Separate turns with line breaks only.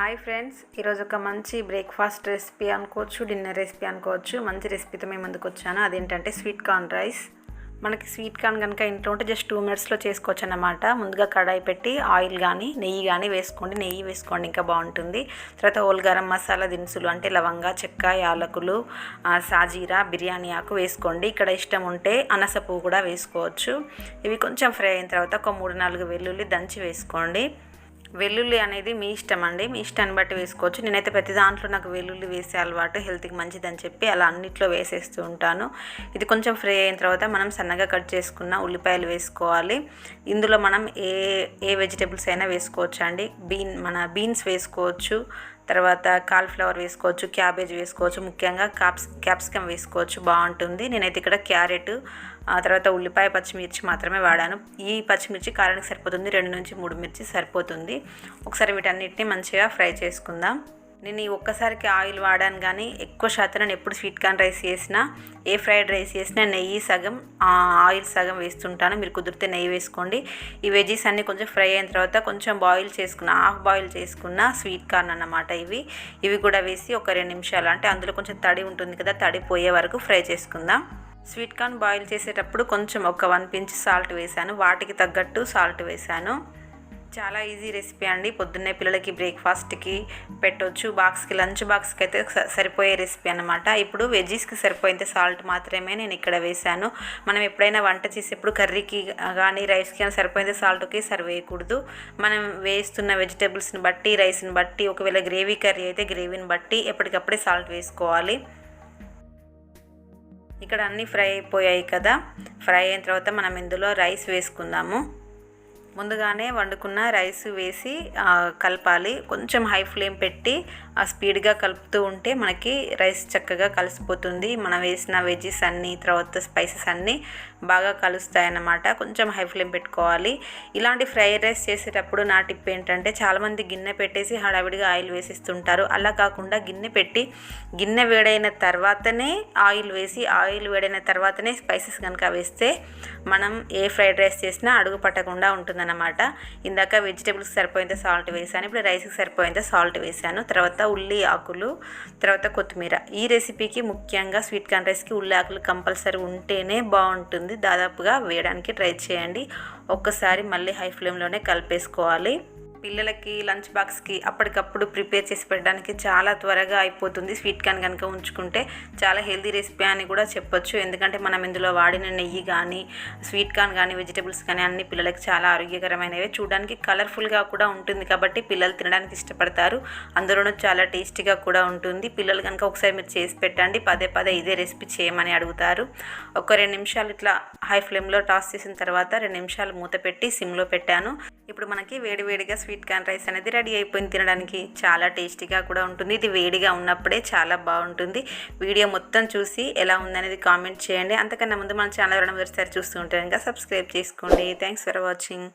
Hi friends ఈరోజు ఒక మంచి బ్రేక్ఫాస్ట్ రెసిపీ అనుకోవచ్చు డిన్నర్ రెసిపీ అనుకోవచ్చు. మంచి రెసిపీతో మేము ముందుకు వచ్చాను. అదేంటంటే స్వీట్ కార్న్ రైస్ మనకి స్వీట్ కార్న్ కనుక ఇంట్లో ఉంటే జస్ట్ టూ మినిట్స్లో చేసుకోవచ్చు అన్నమాట. ముందుగా కడాయి పెట్టి ఆయిల్ కానీ నెయ్యి కానీ వేసుకోండి. నెయ్యి వేసుకోండి ఇంకా బాగుంటుంది. తర్వాత హోల్ గరం మసాలా దినుసులు అంటే లవంగా చెక్క యాలకులు సాజీరా బిర్యానీ ఆకు వేసుకోండి. ఇక్కడ ఇష్టం ఉంటే అనస పువ్వు కూడా వేసుకోవచ్చు. ఇవి కొంచెం ఫ్రై అయిన తర్వాత ఒక మూడు నాలుగు వెల్లుల్లి దంచి వేసుకోండి. వెల్లుల్లి అనేది మీ ఇష్టం అండి మీ ఇష్టాన్ని బట్టి వేసుకోవచ్చు. నేనైతే ప్రతి దాంట్లో నాకు వెల్లుల్లి వేసే అలవాటు హెల్త్కి మంచిదని చెప్పి అలా అన్నిట్లో వేసేస్తూ ఉంటాను. ఇది కొంచెం ఫ్రై అయిన తర్వాత మనం సన్నగా కట్ చేసుకున్న ఉల్లిపాయలు వేసుకోవాలి. ఇందులో మనం ఏ ఏ వెజిటేబుల్స్ అయినా వేసుకోవచ్చు అండి బీన్ మన బీన్స్ వేసుకోవచ్చు. తర్వాత కాలిఫ్లవర్ వేసుకోవచ్చు క్యాబేజ్ వేసుకోవచ్చు ముఖ్యంగా క్యాప్స్ క్యాప్సికమ్ వేసుకోవచ్చు. బాగుంటుంది. నేనైతే ఇక్కడ క్యారెట్ ఆ తర్వాత ఉల్లిపాయ పచ్చిమిర్చి మాత్రమే వాడాను. ఈ పచ్చిమిర్చి కారానికి సరిపోతుంది. రెండు నుంచి మూడు మిర్చి సరిపోతుంది. ఒకసారి వీటన్నిటిని మంచిగా ఫ్రై చేసుకుందాం. నేను ఈ ఒక్కసారికి ఆయిల్ వాడాను కానీ ఎక్కువ శాతం నేను ఎప్పుడు స్వీట్ కార్న్ రైస్ చేసినా ఏ ఫ్రైడ్ రైస్ చేసినా నెయ్యి సగం ఆయిల్ సగం వేస్తుంటాను. మీరు కుదిరితే నెయ్యి వేసుకోండి. ఈ వెజీస్ అన్నీ కొంచెం ఫ్రై అయిన తర్వాత కొంచెం బాయిల్ చేసుకున్న హాఫ్ బాయిల్ చేసుకున్న స్వీట్ కార్న్ అన్నమాట ఇవి. ఇవి కూడా వేసి ఒక రెండు నిమిషాలు అంటే అందులో కొంచెం తడి ఉంటుంది కదా తడి పోయే వరకు ఫ్రై చేసుకుందాం. స్వీట్ కార్న్ బాయిల్ చేసేటప్పుడు కొంచెం ఒక వన్ పించ్ సాల్ట్ వేసాను వాటికి తగ్గట్టు సాల్ట్ వేసాను చాలా ఈజీ రెసిపీ అండి. పొద్దున్నే పిల్లలకి బ్రేక్ఫాస్ట్కి పెట్టొచ్చు. బాక్స్కి లంచ్ బాక్స్కి అయితే స- సరిపోయే రెసిపీ అనమాట ఇప్పుడు వెజ్జీస్కి సరిపోయేంత సాల్ట్ మాత్రమే నేను ఇక్కడ వేసాను మనం ఎప్పుడైనా వంట చేసేప్పుడు కర్రీకి కానీ రైస్కి కానీ సరిపోయేంత సాల్ట్కి సరివేయకూడదు మనం వేస్తున్న వెజిటేబుల్స్ని బట్టి రైస్ని బట్టి ఒకవేళ గ్రేవీ కర్రీ అయితే గ్రేవీని బట్టి ఎప్పటికప్పుడే సాల్ట్ వేసుకోవాలి. ఇక్కడ అన్నీ ఫ్రై అయిపోయాయి కదా. ఫ్రై అయిన తర్వాత మనం ఇందులో రైస్ వేసుకుందాము. ముందుగానే వండుకున్న రైస్ వేసి కలపాలి. కొంచెం హై ఫ్లేమ్ పెట్టి ఆ స్పీడ్గా కలుపుతూ ఉంటే మనకి రైస్ చక్కగా కలిసిపోతుంది. మనం వేసిన వెజ్జెస్ అన్నీ తర్వాత స్పైసెస్ అన్నీ బాగా కలుస్తాయి అన్నమాట కొంచెం హై ఫ్లేమ్ పెట్టుకోవాలి. ఇలాంటి ఫ్రైడ్ రైస్ చేసేటప్పుడు నా టిప్ ఏంటంటే చాలామంది గిన్నె పెట్టేసి హడావిడిగా ఆయిల్ వేసిస్తుంటారు. అలా కాకుండా గిన్నె పెట్టి గిన్నె వేడైన తర్వాతనే ఆయిల్ వేసి ఆయిల్ వేడైన తర్వాతనే స్పైసెస్ కనుక వేస్తే మనం ఏ ఫ్రైడ్ రైస్ చేసినా అడుగు పట్టకుండా అనమాట ఇందాక వెజిటేబుల్స్ సరిపోయేంత సాల్ట్ వేసాను ఇప్పుడు రైస్కి సరిపోయేంత సాల్ట్ వేసాను. తర్వాత ఉల్లి ఆకులు తర్వాత కొత్తిమీర. ఈ రెసిపీకి ముఖ్యంగా స్వీట్ కార్న్ రైస్కి ఉల్లి ఆకులు కంపల్సరీ ఉంటేనే బాగుంటుంది. దాదాపుగా వేయడానికి ట్రై చేయండి. ఒక్కసారి మళ్ళీ హై ఫ్లేమ్లోనే కలిపేసుకోవాలి. పిల్లలకి లంచ్ బాక్స్కి అప్పటికప్పుడు ప్రిపేర్ చేసి పెట్టడానికి చాలా త్వరగా అయిపోతుంది. స్వీట్ కార్న్ కనుక ఉంచుకుంటే చాలా హెల్తీ రెసిపీ అని కూడా చెప్పొచ్చు. ఎందుకంటే మనం ఇందులో వాడిన నెయ్యి కానీ స్వీట్ కార్న్ కానీ వెజిటేబుల్స్ కానీ అన్ని పిల్లలకి చాలా ఆరోగ్యకరమైనవి. చూడడానికి కలర్ఫుల్గా కూడా ఉంటుంది కాబట్టి పిల్లలు తినడానికి ఇష్టపడతారు. అందులోనూ చాలా టేస్టీగా కూడా ఉంటుంది. పిల్లలు కనుక ఒకసారి మీరు చేసి పెట్టండి. పదే పదే ఇదే రెసిపీ చేయమని అడుగుతారు. ఒక రెండు నిమిషాలు ఇట్లా హై ఫ్లేమ్లో టాస్ చేసిన తర్వాత రెండు నిమిషాలు మూత పెట్టి సిమ్లో పెట్టాను. ఇప్పుడు మనకి వేడివేడిగా స్వీట్ కార్న్ రైస్ అనేది రెడీ అయిపోయింది తినడానికి. చాలా టేస్టీగా కూడా ఉంటుంది. ఇది వేడిగా ఉన్నప్పుడే చాలా బాగుంటుంది. వీడియో మొత్తం చూసి ఎలా ఉందనేది కామెంట్ చేయండి. అంతకన్నా ముందు మన ఛానల్ ఎవరైనా ఒకసారి చూస్తూ ఉంటారు ఇంకా సబ్స్క్రైబ్ చేసుకోండి. Thanks for watching